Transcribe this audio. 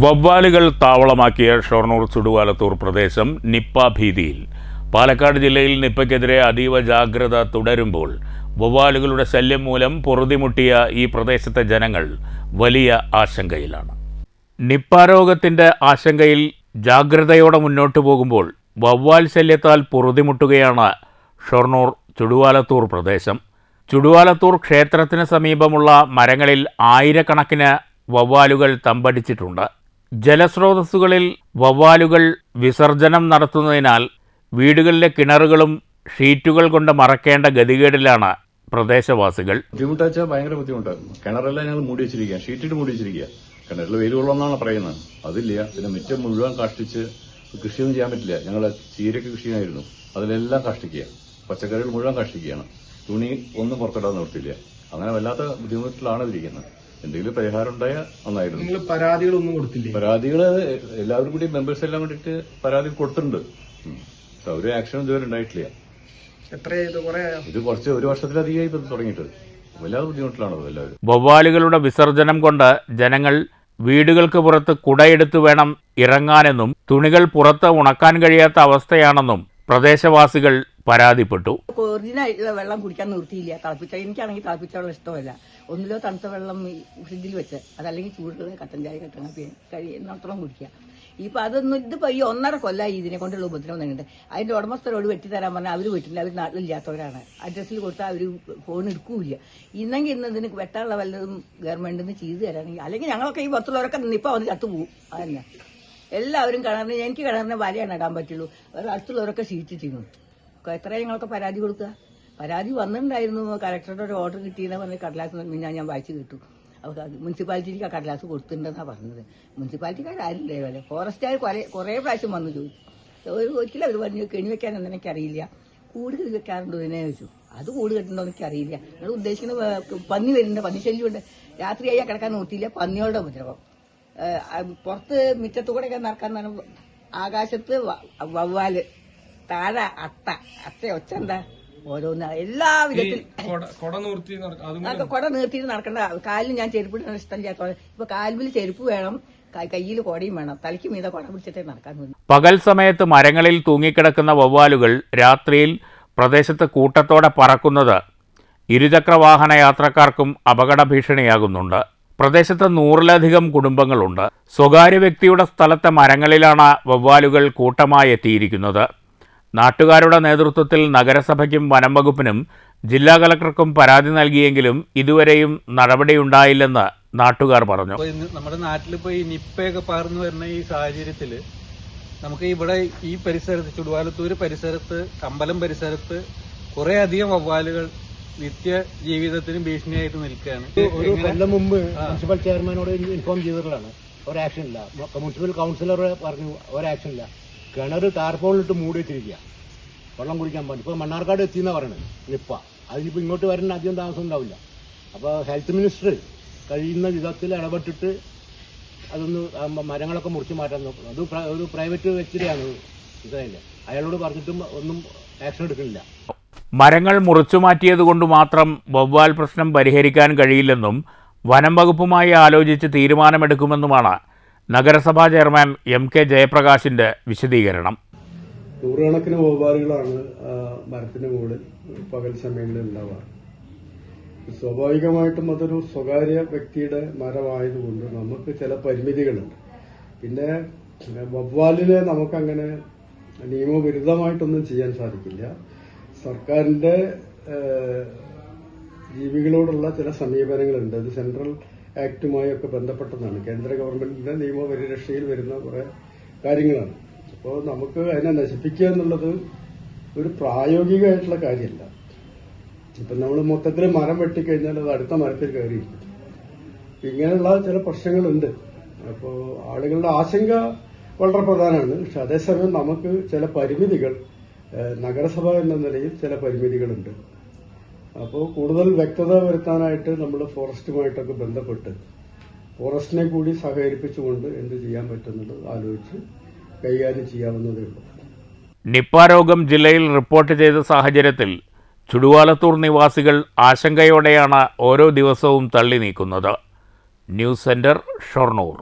വവ്വാലുകൾ താവളമാക്കിയ ഷൊർണൂർ ചുടുവാലത്തൂർ പ്രദേശം നിപ്പ ഭീതിയിൽ. പാലക്കാട് ജില്ലയിൽ നിപ്പയ്ക്കെതിരെ അതീവ ജാഗ്രത തുടരുമ്പോൾ വവ്വാലുകളുടെ ശല്യം മൂലം പൊറുതിമുട്ടിയ ഈ പ്രദേശത്തെ ജനങ്ങൾ വലിയ ആശങ്കയിലാണ്. നിപ്പ രോഗത്തിന്റെ ആശങ്കയിൽ ജാഗ്രതയോടെ മുന്നോട്ടു പോകുമ്പോൾ വവ്വാൽ ശല്യത്താൽ പൊറുതിമുട്ടുകയാണ് ഷൊർണൂർ ചുടുവാലത്തൂർ പ്രദേശം. ചുടുവാലത്തൂർ ക്ഷേത്രത്തിന് സമീപമുള്ള മരങ്ങളിൽ ആയിരക്കണക്കിന് വവ്വാലുകൾ തമ്പടിച്ചിട്ടുണ്ട്. ജലസ്രോതസ്സുകളിൽ വവ്വാലുകൾ വിസർജനം നടത്തുന്നതിനാൽ വീടുകളിലെ കിണറുകളും ഷീറ്റുകൾ കൊണ്ട് മറക്കേണ്ട ഗതികേടിലാണ് പ്രദേശവാസികൾ. ബുദ്ധിമുട്ടാച്ചാൽ ഭയങ്കര ബുദ്ധിമുട്ടാണ് കിണറെല്ലാം ഞങ്ങൾ മൂടി വെച്ചിരിക്കുക ഷീറ്റിട്ട് മൂടി വെച്ചിരിക്കുക കിണറിൽ വെയിൽ കൊള്ളാമെന്നാണ് പറയുന്നത്. അതില്ല. പിന്നെ മുറ്റം മുഴുവൻ കഷ്ടിച്ച് കൃഷിയൊന്നും ചെയ്യാൻ പറ്റില്ല. ഞങ്ങൾ ചീരക്ക് കൃഷിയായിരുന്നു. അതിലെല്ലാം കഷ്ടിക്കുക പച്ചക്കറികൾ മുഴുവൻ കഷ്ടിക്കുകയാണ് തുണി ഒന്നും പുറത്തിടാൻ നിർത്തില്ല അങ്ങനെ വല്ലാത്ത ബുദ്ധിമുട്ടിലാണ് ഇരിക്കുന്നത്. എന്തെങ്കിലും പരിഹാരം ഉണ്ടായാൽ നന്നായിരുന്നു. നിങ്ങൾ പരാതികളൊന്നും കൊടുത്തില്ലേ? പരാതികൾ എല്ലാവരും കൂടി മെമ്പേഴ്സ് എല്ലാം കൂടിയിട്ട് പരാതി കൊടുത്തിട്ടുണ്ട്. ഒരു ആക്ഷൻ ഇതുവരെ ഉണ്ടായിട്ടില്ല. എത്ര ഇത് കുറെ? ഇത് കുറച്ച് ഒരു വർഷത്തിലധികമായി ഇപ്പം തുടങ്ങിയിട്ട് വല്ലാതെ ബുദ്ധിമുട്ടിലാണത് എല്ലാവരും? വവ്വാലുകളുടെ വിസർജനം കൊണ്ട് ജനങ്ങൾ വീടുകൾക്ക് പുറത്ത് കുടയെടുത്ത് വേണം ഇറങ്ങാനെന്നും തുണികൾ പുറത്ത് ഉണക്കാൻ കഴിയാത്ത അവസ്ഥയാണെന്നും പ്രദേശവാസികൾ പരാതിപ്പെട്ടു. ഒറിജിനായിട്ടുള്ള വെള്ളം കുടിക്കാൻ നിർത്തിയില്ല. തിളപ്പിച്ച എനിക്കാണെങ്കിൽ തിളപ്പിച്ച വെള്ളം ഇഷ്ടമല്ല. ഒന്നിലോ തണുത്ത വെള്ളം ഫ്രിഡ്ജിൽ വെച്ച് അതല്ലെങ്കിൽ ചൂടുള്ള കട്ടൻ ചായ കട്ടൻ കാപ്പി കഴിയുന്നിടത്തോളം കുടിക്കുക. ഇപ്പൊ അതൊന്നും ഇത് ഈ ഒന്നര കൊല്ലമായി ഇതിനെ കൊണ്ടുള്ള ഉപദ്രവം തന്നെയുണ്ട്. അതിന്റെ ഉടമസ്ഥരോട് വെട്ടിത്തരാൻ പറഞ്ഞാൽ അവർ വെട്ടില്ല അവർ നാട്ടിലില്ലാത്തവരാണ്. അഡ്രസ്സിൽ കൊടുത്താൽ അവർ ഫോൺ എടുക്കൂല ഇന്നെങ്കിൽ ഇന്ന് ഇതിന് വെട്ടാനുള്ള വല്ലതും ഗവൺമെന്റിൽ നിന്ന് ചെയ്തു തരാണെങ്കിൽ അല്ലെങ്കിൽ ഞങ്ങളൊക്കെ ഈ പുറത്തുള്ളവരൊക്കെ ഇപ്പൊ വന്ന് ചത്തുപോകും അതന്നെ. എല്ലാവരും കിണറിന് എനിക്ക് കിണറിന് വലയാണ് ഇടാൻ പറ്റുള്ളൂ. അടുത്തുള്ളവരൊക്കെ ഷീറ്റിട്ടിരുന്നു എത്രയും ഞങ്ങൾക്ക് പരാതി കൊടുക്കുക? പരാതി വന്നിട്ടുണ്ടായിരുന്നു. കലക്ടറുടെ ഒരു ഓർഡർ കിട്ടിയെന്ന് പറഞ്ഞ് കടലാസ് ഞാൻ ഞാൻ വായിച്ചു കിട്ടു. അപ്പോൾ മുനിസിപ്പാലിറ്റിക്ക് ആ കടലാസ് കൊടുത്തിട്ടുണ്ടെന്നാണ് പറഞ്ഞത്. മുനിസിപ്പാലിറ്റിക്കാർ ആരില്ലേ വരെ ഫോറസ്റ്റുകാർ കുറേ കുറേ പ്രാവശ്യം വന്ന് ചോദിച്ചു. ഒരു ഒരിക്കലും അവർ പറഞ്ഞു കെണി വെക്കാൻ ഒന്നും എനിക്കറിയില്ല. കൂട് കെണി വെക്കാറുണ്ടോ എന്നെ ചോദിച്ചു. അത് കൂട് കെട്ടുണ്ടോ എനിക്കറിയില്ല. നിങ്ങൾ ഉദ്ദേശിക്കുന്ന പന്നി വരുന്നുണ്ട്. പന്നി ശല്യമുണ്ട്. അയ്യാ കിടക്കാൻ നോക്കിയില്ല. പന്നികളുടെ ഉപദ്രവം. പുറത്ത് മുറ്റത്ത് കൂടെയൊക്കെ നടക്കാൻ ആകാശത്ത് വവ്വാൽ. താഴെ അട്ട അട്ട ഒച്ച എന്താ? ഓരോന്ന് എല്ലാ വിധത്തിൽ കൊട കൊട നിർത്തി കുട നീർത്തിയിട്ട് നടക്കണ്ട. കാലിൽ ഞാൻ ചെരുപ്പ് ഇടുന്ന ഇഷ്ടമില്ലാത്ത ഇപ്പൊ കാൽവിൽ ചെരുപ്പ് വേണം കയ്യിൽ കൊടയും വേണം. തലയ്ക്ക് മീത കൊട പിടിച്ചിട്ടേ നടക്കാൻ പകൽ സമയത്ത് മരങ്ങളിൽ തൂങ്ങിക്കിടക്കുന്ന വവ്വാലുകൾ രാത്രിയിൽ പ്രദേശത്ത് കൂട്ടത്തോടെ പറക്കുന്നത് ഇരുചക്ര വാഹന യാത്രക്കാർക്കും അപകട ഭീഷണിയാകുന്നുണ്ട് പ്രദേശത്ത് നൂറിലധികം കുടുംബങ്ങളുണ്ട്. സ്വകാര്യ വ്യക്തിയുടെ സ്ഥലത്തെ മരങ്ങളിലാണ് വവ്വാലുകൾ കൂട്ടമായി എത്തിയിരിക്കുന്നത്. നാട്ടുകാരുടെ നേതൃത്വത്തിൽ നഗരസഭയ്ക്കും വനം വകുപ്പിനും ജില്ലാ കലക്ടർക്കും പരാതി നൽകിയെങ്കിലും ഇതുവരെയും നടപടിയുണ്ടായില്ലെന്ന് നാട്ടുകാർ പറഞ്ഞു. നമ്മുടെ നാട്ടിൽ നാട്ടിലിപ്പോ ഈ നിപ്പയൊക്കെ പകർന്നു വരുന്ന ഈ സാഹചര്യത്തിൽ നമുക്ക് ഇവിടെ ഈ പരിസരത്ത് ചുടുവാലത്തൂര് പരിസരത്ത് അമ്പലം പരിസരത്ത് കുറെ അധികം വവ്വാലുകൾ നിത്യ ജീവിതത്തിന് ഭീഷണിയായിട്ട് നിൽക്കുകയാണ്. ഒരു കൊല്ലം മുമ്പ് മുനിസിപ്പൽ ചെയർമാനോട് ഇൻഫോം ചെയ്തിട്ടുള്ളതാണ്. ഒരാക്ഷൻ ഇല്ല മുനിസിപ്പൽ കൗൺസിലർ പറഞ്ഞു ഒരാക്ഷൻ ഇല്ല കിണർ ടാർപോളിട്ട് മൂടി വെച്ചിരിക്കുക. വെള്ളം കുടിക്കാൻ പറ്റും ഇപ്പൊ മണ്ണാർക്കാട് എത്തിയെന്നാ പറയുന്നത് നിപ്പ അതിനിപ്പോ ഇങ്ങോട്ട് വരേണ്ട അധികം താമസം ഉണ്ടാവില്ല. അപ്പോൾ ഹെൽത്ത് മിനിസ്റ്റർ കഴിയുന്ന വിധത്തിൽ ഇടപെട്ടിട്ട് അതൊന്ന് മരങ്ങളൊക്കെ മുറിച്ച് മാറ്റാൻ നോക്കണം. അത് ഒരു പ്രൈവറ്റ് വ്യക്തിയാണ് ഇതായില്ല അയാളോട് പറഞ്ഞിട്ടും ഒന്നും ആക്ഷൻ എടുക്കുന്നില്ല. മരങ്ങൾ മുറിച്ചു മാറ്റിയതുകൊണ്ട് മാത്രം വവ്വാൽ പ്രശ്നം പരിഹരിക്കാൻ കഴിയില്ലെന്നും വനം വകുപ്പുമായി ആലോചിച്ച് തീരുമാനമെടുക്കുമെന്നുമാണ് നഗരസഭാ ചെയർമാൻ എം കെ ജയപ്രകാശിന്റെ വിശദീകരണം. നൂറുകണക്കിന് വവ്വാലുകളാണ് മരത്തിന് മുകളിൽ പകൽ സമയങ്ങളിൽ ഉണ്ടാവുക. സ്വാഭാവികമായിട്ടും അതൊരു സ്വകാര്യ വ്യക്തിയുടെ മരമായതുകൊണ്ട് നമുക്ക് ചില പരിമിതികളുണ്ട്. പിന്നെ വവ്വാലിനെ നമുക്കങ്ങനെ നിയമവിരുദ്ധമായിട്ടൊന്നും ചെയ്യാൻ സാധിക്കില്ല. സർക്കാരിന്റെ ജീവികളോടുള്ള ചില സമീപനങ്ങളുണ്ട്. അത് സെൻട്രൽ ആക്ടുമായി ഒക്കെ ബന്ധപ്പെട്ടതാണ്. കേന്ദ്ര ഗവൺമെന്റിന്റെ നിയമപരിരക്ഷയിൽ വരുന്ന കുറെ കാര്യങ്ങളാണ്. അപ്പോൾ നമുക്ക് അതിനെ നശിപ്പിക്കുക എന്നുള്ളത് ഒരു പ്രായോഗികമായിട്ടുള്ള കാര്യമല്ല. ഇപ്പം നമ്മൾ മൊത്തത്തിൽ മരം വെട്ടിക്കഴിഞ്ഞാൽ അത് അടുത്ത മരത്തിൽ കയറിയിരിക്കും. ഇങ്ങനെയുള്ള ചില പ്രശ്നങ്ങളുണ്ട്. അപ്പോൾ ആളുകളുടെ ആശങ്ക വളരെ പ്രധാനമാണ്. പക്ഷെ അതേസമയം നമുക്ക് ചില പരിമിതികൾ നഗരസഭ എന്ന നിലയിൽ ചില പരിമിതികളുണ്ട്. അപ്പോൾ കൂടുതൽ വ്യക്തത വരുത്താനായിട്ട് നമ്മൾ ഫോറസ്റ്റുമായിട്ടൊക്കെ ബന്ധപ്പെട്ട് ഫോറസ്റ്റിനെ കൂടി സഹകരിപ്പിച്ചുകൊണ്ട് എന്ത് ചെയ്യാൻ പറ്റുന്നുള്ളത് ആലോചിച്ച് കൈകാര്യം ചെയ്യാവുന്നതേ ഉള്ളൂ. നിപ്പ രോഗം ജില്ലയിൽ റിപ്പോർട്ട് ചെയ്ത സാഹചര്യത്തിൽ ചുടുവാലത്തൂർ നിവാസികൾ ആശങ്കയോടെയാണ് ഓരോ ദിവസവും തള്ളി നീക്കുന്നത്. News centre Shoranur.